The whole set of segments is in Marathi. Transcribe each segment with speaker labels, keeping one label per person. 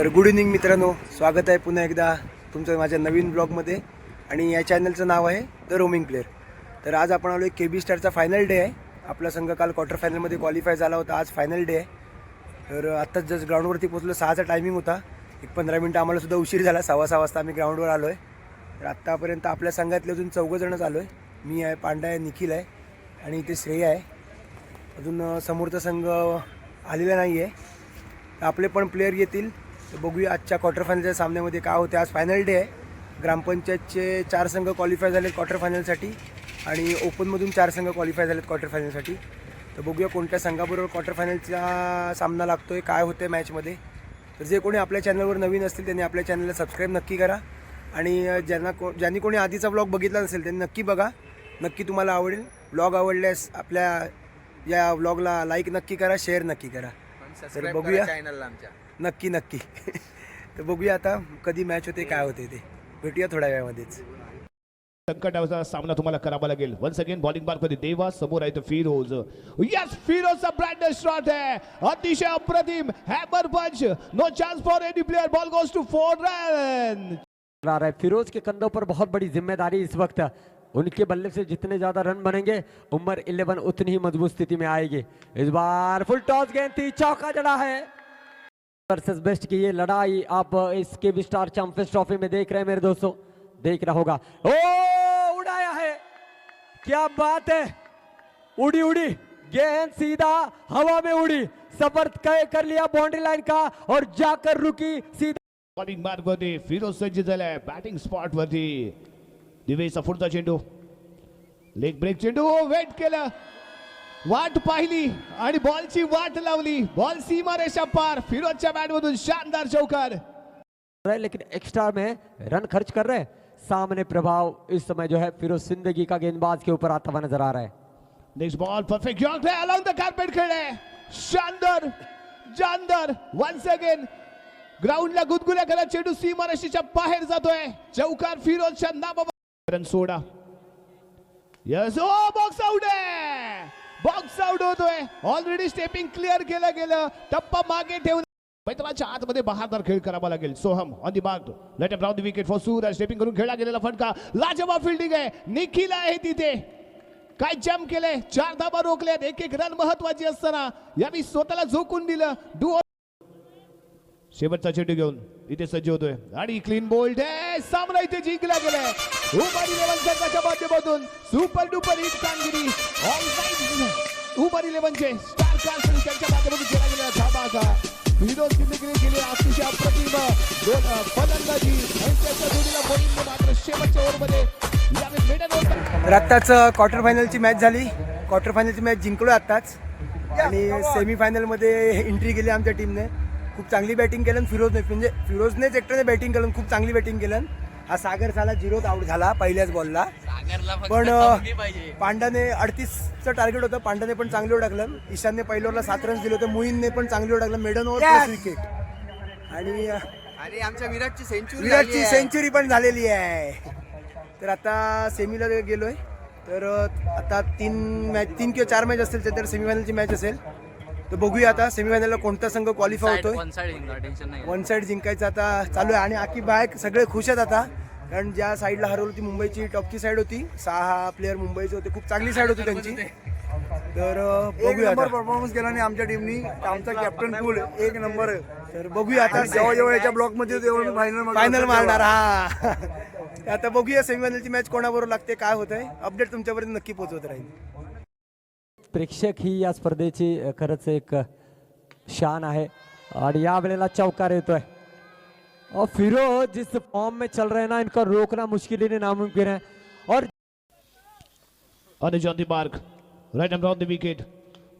Speaker 1: तर गुड इव्हनिंग मित्रांनो. स्वागत आहे पुन्हा एकदा तुमचं माझ्या नवीन ब्लॉगमध्ये आणि या चॅनलचं नाव आहे द रोमिंग प्लेअर तर आज आपण आलो के बी स्टारचा फायनल डे आहे. आपला संघ काल क्वार्टर फायनलमध्ये क्वालिफाय झाला होता. आज फायनल डे आहे. तर आत्ताच जस्ट ग्राउंडवरती पोचलो सहाचा टायमिंग होता. एक पंधरा मिनटं आम्हाला सुद्धा उशीर झाला. सव्वा सहा वाजता आम्ही ग्राउंडवर आलो आहे तर आत्तापर्यंत आपल्या संघातले अजून चौघंजणच आलो आहे मी आहे पांडा आहे निखिल आहे. आणि इथे श्रेय आहे. अजून समोरचा संघ आलेला नाही आहे तर आपले पण प्लेयर येतील. तर बघूया आजच्या क्वार्टर फायनलच्या सामन्यामध्ये काय होते आज फायनल डे आहे. ग्रामपंचायतचे चार संघ क्वालिफाय झालेत क्वार्टर फायनलसाठी आणि ओपनमधून चार संघ क्वालिफाय झालेत क्वार्टर फायनलसाठी तर बघूया कोणत्या संघाबरोबर क्वार्टर फायनलचा सामना लागतो आहे काय होतं आहे मॅचमध्ये तर जे कोणी आपल्या चॅनलवर नवीन असतील त्यांनी आपल्या चॅनलला सबस्क्राईब नक्की करा. आणि ज्यांना को ज्यांनी कोणी आधीचा ब्लॉग बघितला नसेल त्यांनी नक्की बघा. नक्की तुम्हाला आवडेल. ब्लॉग आवडल्यास आपल्या या ब्लॉगला लाईक नक्की करा शेअर नक्की करा. तर बघूया.
Speaker 2: चॅनलला आमच्या.
Speaker 1: नक्की नक्की. तर बघूया आता कधी मॅच होते काय होते ते. भेटूया थोड्या वेळामध्येच.
Speaker 3: संकटाचा सामना तुम्हाला करावा लागेल. वन्स अगेन बॉलिंग बार मध्ये देवा समोर आहे तो फिरोज यस फिरोजचा ब्रँड शॉट आहे अतिशय अप्रतिम. Hammer punch no chance for any player ball goes to four run
Speaker 4: रहा है फिरोज के कंधों पर बहुत बड़ी ज़िम्मेदारी इस वक्त. उनके बल्ले से जितने ज़्यादा रन बनेंगे उम्र 11 उतनी ही मज़बूत स्थिति में आएगी. इस बार फुल टॉस गेंद थी. चौका जड़ा है. वर्सेस बेस्ट की ये लड़ाई आप इस के बी स्टार चैंपियंस ट्रॉफी में देख रहे हैं मेरे दोस्तों। देख रहा होगा। ओ, उड़ाया है। क्या बात है। उड़ी उड़ी। गेंद सीधा हवा में उड़ी। सफ़र कर लिया बाउंड्री लाइन का और जाकर रुकी सीधा।
Speaker 3: बॉलिंग बार मध्ये फिरोज सज्ज झालाय बॅटिंग स्पॉट वरती। दिवेचा पुढचा चेंडू। लेग ब्रेक चेंडू। वेट केलं वाट पाहिली आणि बॉलची वाट लावली. बॉल सीमारेषा पार. फिरोजच्या बॅट मधून शानदार चौकार.
Speaker 4: लेकिन एक्स्ट्रा में रन खर्च कर रहे हैं। सामने प्रभाव इस समय जो है फिरोज ज़िंदगी का गेंदबाज के ऊपर आता हुआ नज़र आ रहा है।
Speaker 3: Next ball perfect yorker along the carpet खेळले शानदार जानदार वन्स अगेन ग्राउंडला गुदगुल्या करत चेंडू सीमारेषेच्या बाहेर जातोय. चौकार फिरोजच्या नामा रन सोडा. यस ओ बॉक्स आउट आहे बॉक्स आउट होतोय. ऑलरेडी स्टेपिंग क्लिअर केलं गेलं. टप्पा मागे ठेवून. मैत्राच्या आतमध्ये बहारदार खेळ करावा लागेल. Soham on the mark let up the wicket for Suraj stepping करून खेळला गेलेला फटका. लाजवाब फिल्डिंग आहे. निखिल आहे तिथे. काय जम केलंय? चार धाबा रोखल्यात एक एक रन महत्वाची असताना. यांनी स्वतःला झोकून दिलं. डू शेवटचा चेंडू घेऊन इथे सज्ज होतोय. आणि क्लीन बोल्ड आहे सामना इथे जिंकला गेलाय. उबारी इलेव्हन संघाच्या माध्यमातून सुपर डुपर हिट कामगिरी. ऑल साईड उबार इलेव्हनचे स्टार कार्सन त्यांच्या माध्यमातून केला गेलेला धाबा फिरोज जिंदगीने केली अतिशय अप्रतिम दोन फलंदाजी. त्याच्या जोडीला बॉलिंग मात्र शेवटच्या ओव्हरमध्ये
Speaker 1: आत्ताच क्वार्टर फायनलची मॅच झाली. क्वार्टर फायनलची मॅच जिंकलो आत्ताच. आणि सेमीफायनलमध्ये एंट्री केली आमच्या टीमने खूप चांगली बॅटिंग केलं फिरोजने म्हणजे फिरोजनेच एकट्याने बॅटिंग केलं खूप चांगली बॅटिंग केलं हा सागर झाला झिरोत आउट झाला पहिल्याच बॉलला पण अं, पांडाने अडतीसचं टार्गेट होतं पांडाने पण चांगली टाकलं. ईशानने पहिल्या ओव्हरला सात रन्स दिले होते मोहीनने पण चांगली टाकलं. मेडन ओव्हर विकेट आणि
Speaker 2: आमच्या विराटची सेंचुरी
Speaker 1: विराटची सेंचुरी पण झालेली आहे. तर आता सेमीला गेलोय. तर आता तीन मॅच तीन किंवा चार मॅच असतील तर सेमीफायनलची मॅच असेल. तर बघूया आता सेमीफायनलला कोणता संघ क्वालिफाय होतोय?
Speaker 2: वन
Speaker 1: साईड जिंकायचं आता चालू आहे. आणि आकी बायक सगळे खुश आहेत आता. कारण ज्या साईडला हरवली होती मुंबईची टॉपची साईड होती. सहा प्लेअर मुंबईचे होते. खूप चांगली साईड होती त्यांची. तर बघूया.
Speaker 5: परफॉर्मन्स केला नाही आमच्या टीमनी आमचा कॅप्टन कूल एक नंबर
Speaker 1: तर बघूया आता.
Speaker 5: जेव्हा जेव्हा याच्या ब्लॉकमध्ये तेव्हा फायनल
Speaker 1: फायनल मारणार हा. आता बघूया सेमीफायनलची मॅच कोणाबरोबर लागते काय होत आहे अपडेट तुमच्यापर्यंत नक्की पोहोचवत राहील
Speaker 4: प्रेक्षक ही या स्पर्धेची खरंच एक शान है और या वेळेला चौकार येतोय. और फिरोज जिस फॉर्म में चल रहे ना, इनका रोकना मुश्किल ही नहीं, नामुमकिन है. और
Speaker 3: अनुजी मार्ग right arm round wicket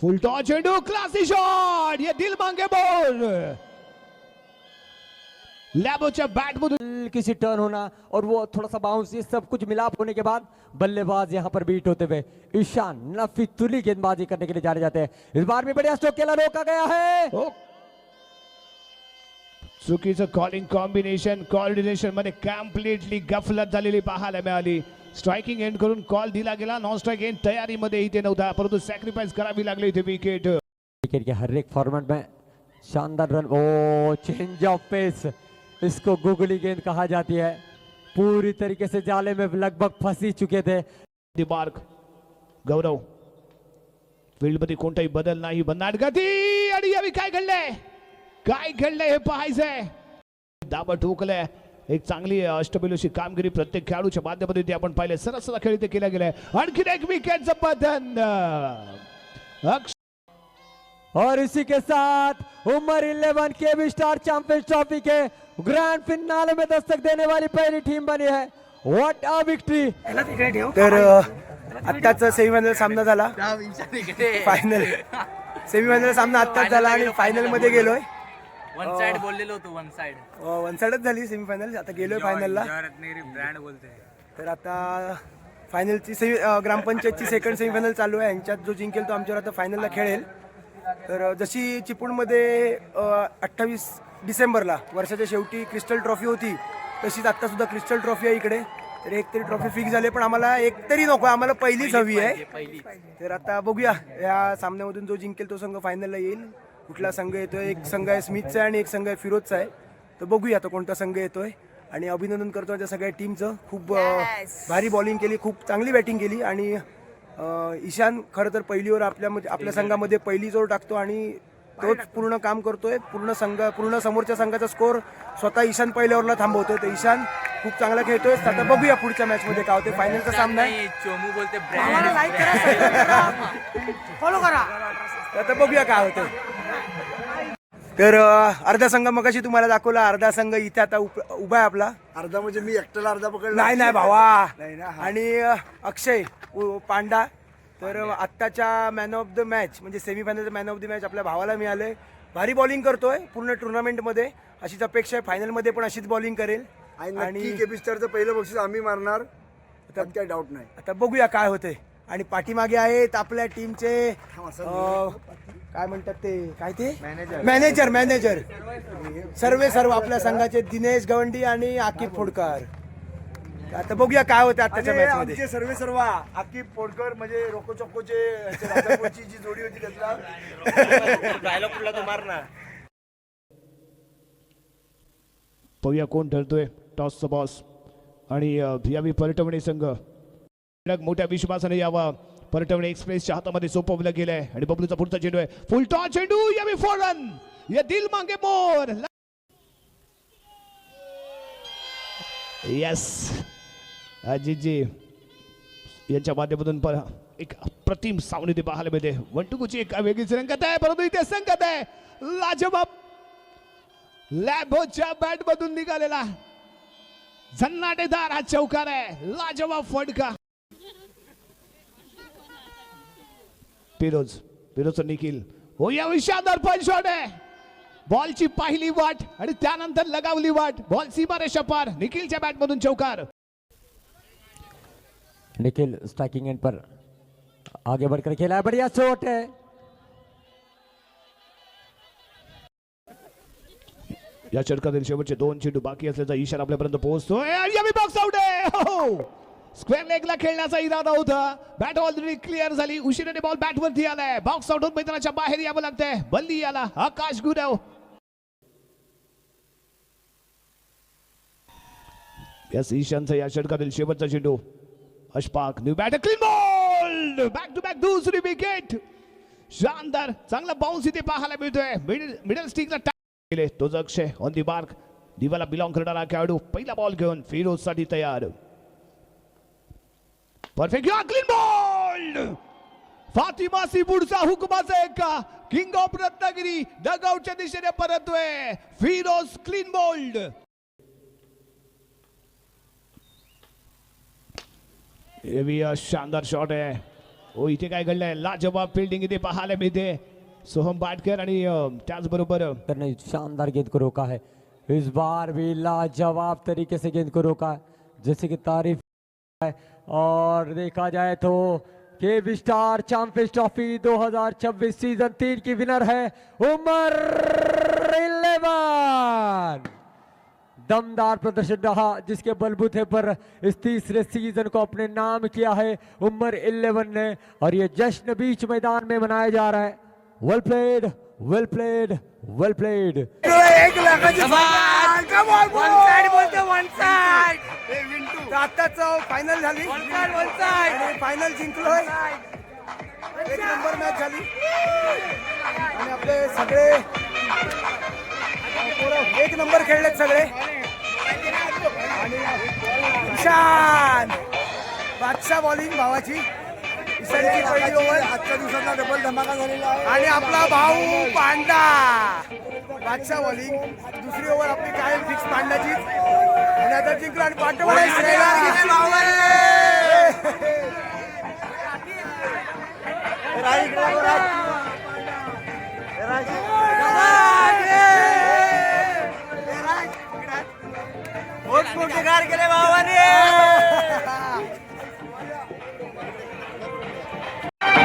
Speaker 3: full toss चेंडू क्लासी शॉट ये दिल मांगे बॉल लॅबोच्या बॅट मधून
Speaker 4: किसी टर्न होना और वो थोड़ा सा बाउंस ये सब कुछ मिलाप होने के बाद बल्लेबाज यहाँ पर बीट होते हुए ईशान नफीतुली गेंदबाजी करने के लिए जाने जाते हैं। इस बार भी बढ़िया स्ट्रोक केला रोका गया है।
Speaker 3: हो. चुकीचं कॉलिंग कॉम्बिनेशन कॉर्डिनेशन मध्ये कम्प्लिटली गफलत झालेली पाहायला मिळाली स्ट्रायकिंग एंड करून कॉल दिला गेला नॉन स्ट्राईक एंड तयारीमध्ये इथे नव्हता परंतु सॅक्रिफाईस करावी लागली इथे विकेट
Speaker 4: क्रिकेट के हर एक फॉर्मेट में शानदार run O change of pace इसको गुगली गेंद कहा जाती है। पूरी तरीके से जाले में लगभग फंसी चुके थे।
Speaker 3: दी मार्क। गौरव फील्डमध्ये कोणताही बदल नाही भन्नाट गती आणि यावेळी काय घडलंय काय घडलंय हे पाहायचंय दाबा ठोकलंय एक चांगली अष्टपैलूची कामगिरी प्रत्येक खेळाडूच्या माध्यमातून ते आपण पाहिले। सरस सरा खेळ इथे केला गेलाय। एक विकेटचं पतन
Speaker 4: और इसी के साथ Umar eleven K B star champions trophy के ग्रैंड फिनाले में दस्तक देने वाली पहली टीम बनी है। व्हाट अ विक्ट्री
Speaker 1: तर आत्ताचा सेमीफायनल सामना झाला. फायनल सेमीफायनल सामना आत्ताच झाला आणि फायनलमध्ये गेलोय.
Speaker 2: वन साइड बोललेलो होतो वन साइड
Speaker 1: वन साइडच झाली सेमीफायनल आता गेलोय फायनलला
Speaker 2: ब्रँड बोलते
Speaker 1: तर आता फायनलची सेमी ग्रामपंचायतची सेकंड सेमीफायनल चालू आहे. यांच्यात जो जिंकेल तो आमच्यावर आता फायनलला खेळेल. तर जशी चिपळूणमध्ये अठ्ठावीस डिसेंबरला वर्षाच्या शेवटी क्रिस्टल ट्रॉफी होती तशीच आत्ता सुद्धा क्रिस्टल ट्रॉफी आहे इकडे. तर एक तरी ट्रॉफी फिक्स झाली पण आम्हाला एक तरी नको आम्हाला पहिलीच हवी आहे.
Speaker 2: पहिली
Speaker 1: तर आता बघूया या सामन्यामधून जो जिंकेल तो संघ फायनलला येईल. कुठला संघ येतोय? एक संघ आहे स्मिथचा आहे आणि एक संघ आहे फिरोजचा आहे. तर बघूया आता कोणता संघ येतोय. आणि अभिनंदन करतो त्या सगळ्या टीमचं खूप भारी बॉलिंग केली खूप चांगली बॅटिंग केली. आणि ईशान खरं तर पहिली ओव्हर आपल्यामध्ये आपल्या संघामध्ये पहिली जोर टाकतो आणि तोच पूर्ण काम करतोय. पूर्ण संघ पूर्ण समोरच्या संघाचा स्कोर स्वतः ईशान पहिल्या ओव्हरला थांबवतोय. तर ईशान खूप चांगला खेळतोय. आता बघूया पुढच्या मॅचमध्ये काय होते फायनलचा सामना आहे.
Speaker 2: नाही चोमू बोलते ब्रँड
Speaker 1: फॉलो करा आता बघूया काय होतं तर अर्धा संघ मगाशी तुम्हाला दाखवला अर्धा संघ इथे आता उभा आहे आपला.
Speaker 5: अर्धा म्हणजे मी एकट्याला अर्धा पकडला.
Speaker 1: नाही नाही भावा.
Speaker 5: नाही ना.
Speaker 1: आणि अक्षय पांडा. तर आत्ताच्या मॅन ऑफ द मॅच म्हणजे सेमीफायनलचं मॅन ऑफ द मॅच आपल्या भावाला मिळालंय. भारी बॉलिंग करतोय पूर्ण टुर्नामेंटमध्ये अशीच अपेक्षा आहे फायनलमध्ये पण अशीच बॉलिंग करेल.
Speaker 5: आणि पहिलं बक्षीस आम्ही मारणार. त्यात काही डाऊट नाही.
Speaker 1: आता बघूया काय होतंय. आणि पाठीमागे आहेत आपल्या टीमचे काय म्हणतात ते? काय ते? मॅनेजर मॅनेजर सर्वे सर्व आपल्या संघाचे दिनेश गवंडी आणि आकिब फोडकर. आता बघूया काय होतं आताच्या मॅच मध्ये
Speaker 5: सर्वे सर्व आकिब पोडकर म्हणजे रोको चोकोचे जी जोडी होती त्यातला.
Speaker 1: डायलॉग कुठला तो मारणार
Speaker 3: पाहूया कोण ठरतोय. टॉसचा बॉस आणि यावी परटवणी संघ मोठ्या विश्वासाने यावा. पर्यटवणे एक्सप्रेसच्या हातामध्ये सोपवलं गेलंय आणि बबलूचा पुढचा चेंडू आहे. फुलटॉ चेंडू यावी फोर रन ये दिल मांगे मोर. येस अजितजी यांच्या माध्यमातून पर एक प्रतिम सावनी ते पाहायला मिळते. वंटुकूची एक वेगळीच रंगत आहे. परंतु इथे संगत आहे. लाजबाब. लॅबोच्या बॅट मधून निघालेला. झन्नाटेदार हा चौकार आहे. लाजवाब फडका. फिरोज फिरोज निखिल. हो या शानदार पण शॉट आहे. बॉलची पहिली वाट आणि त्यानंतर लगावली वाट. बॉल सीमा रेषा पार निखिलच्या बॅट मधून चौकार.
Speaker 4: निखिल स्ट्राइकिंग एंड पर आगे बढ़कर खेला है बढ़िया शॉट है.
Speaker 3: या षटकातील शेवटचे दोन चेंडू बाकी असल्याचा इशारा आपल्यापर्यंत पोहोचतोय. बॉक्स आउट आहे. हो. स्क्वेअर लेगला खेळण्याचा इरादा होता. बॅट ऑलरेडी क्लिअर झाली. उशिराने बॉल बॅटवरती आलाय. बॉक्स आउट होऊन मैदानाच्या बाहेर यावं लागतंय. बल्ली आला. आकाश गुरव. यस ईशानचा या षटकातील शेवटचा चेंडू Ashpak new bat clean ball back to back दुसरी विकेट शानदार चांगला बाउन्स इथे पाहायला मिळतोय. मिडल मिडल स्टिकला केले. तोच अक्षय ऑन दी मार्क दिवाला बिलॉंग करणारा खेळाडू पहिला बॉल घेऊन फिरोजसाठी तयार. परफेक्ट क्लीन बॉल फातिमा सी पुढचा हुकमाचा एक किंग ऑफ़ रत्नागिरी डगआउटच्या दिशेने परततोय फिरोज क्लीन बोल्ड एवी शानदार शॉट आहे. हो इथे काय घडलंय? लाजवाब फिल्डिंग इथे पाहायला मिळते. सोहम बाटकर आणि त्याचबरोबर
Speaker 4: शानदार गेंद को रोका है. इस बार भी लाजवाब तरीके से गेंद को रोका है. जैसे कि तारीफ़ है और देखा जाए तो K B star champions trophy 2026 season तीन की विनर है उमर इलेवन दमदार प्रदर्शन रहा जिसके बलबूते पर इस तीसरे सीज़न को अपने नाम किया है उमर इलेवन ने और ये जश्न बीच मैदान में मनाया जा रहा है। Well played
Speaker 6: well played well played
Speaker 1: एक तर आत्ताच फायनल झाली. आणि फायनल जिंकलोय. एक नंबर मॅच झाली. आणि आपले सगळे पोरं एक नंबर खेळलेत सगळे. आणि ईशान बादशाह बॉलिंग भावाची. ईशानची पहिली ओव्हर
Speaker 5: आजच्या दिवसातला डबल धमाका झालेला आहे.
Speaker 1: आणि आपला भाऊ पांडा. बादशाह बॉलिंग दुसरी ओव्हर आपली कायम फिक्स पांडाची. आता जिंकलो आणि पाठवडा.
Speaker 5: हे राज.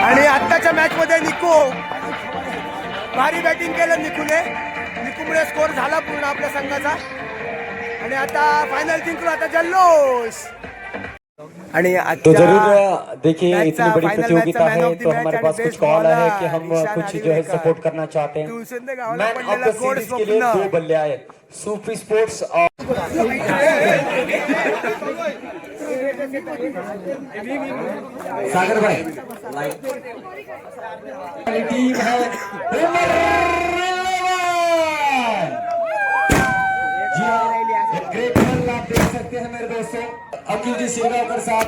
Speaker 1: आणि आत्ताच्या मॅच मध्ये निको. भारी बॅटिंग केलं निकूने. निकूमुळे स्कोर झाला पूर्ण आपल्या संघाचा. आणि आता फायनल जिंकलो आता जल्लोष. आणि
Speaker 6: तो ज़रूर देखिए इतनी बड़ी प्रतियोगिता है तो हमारे पास कुछ कॉल है कि हम कुछ जो है सपोर्ट करना चाहते हैं। मैन ऑफ़ द सीरीज़ के लिए दो बल्ले आए। सूफी स्पोर्ट्स और सागर भाई। टीम है उमर इलेवन। जी हाँ, एक ग्रेट बॉल आप देख सकते हैं मेरे दोस्तों। अखिल जी शिरगांवकर साहब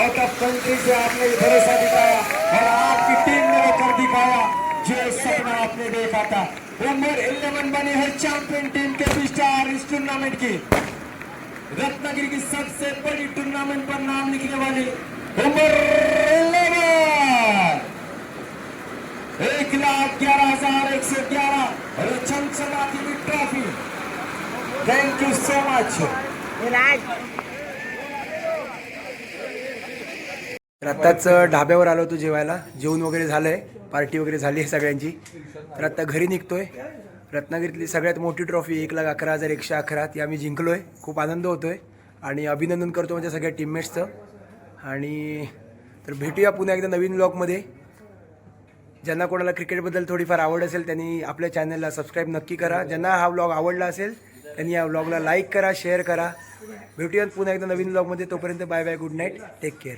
Speaker 6: आउट ऑफ़ कंट्री से आपने भरोसा दिखाया और आपकी टीम ने कर दिखाया जो सपना आपने देखा था। उमर इलेवन बने हैं चैंपियन टीम के स्टार इस टूर्नामेंट की। रत्नागिरी की सबसे बड़ी टूर्नामेंट पर नाम लिखने वाली उमर एक लाख ग्यारह हज़ार एक सौ ग्यारह और चमचमाती हुई trophy thank you so much
Speaker 1: तर आत्ताच ढाब्यावर आलो होतो जेवायला. जेवण वगैरे झालंय. पार्टी वगैरे झाली आहे सगळ्यांची. तर आत्ता घरी निघतोय. रत्नागिरीतली सगळ्यात मोठी ट्रॉफी एक लाख अकरा हजार एकशे अकरा. ती आम्ही जिंकलोय. खूप आनंद होतोय. आणि अभिनंदन करतो माझ्या सगळ्या टीममेट्सचं आणि तर भेटूया पुन्हा एकदा नवीन ब्लॉगमध्ये ज्यांना कोणाला क्रिकेटबद्दल थोडीफार आवड असेल त्यांनी आपल्या चॅनलला सबस्क्राईब नक्की करा. ज्यांना हा व्लॉग आवडला असेल आणि या व्लॉगला लाईक करा शेअर करा. भेटूयात पुन्हा एकदा नवीन ब्लॉगमध्ये तोपर्यंत bye bye good night take care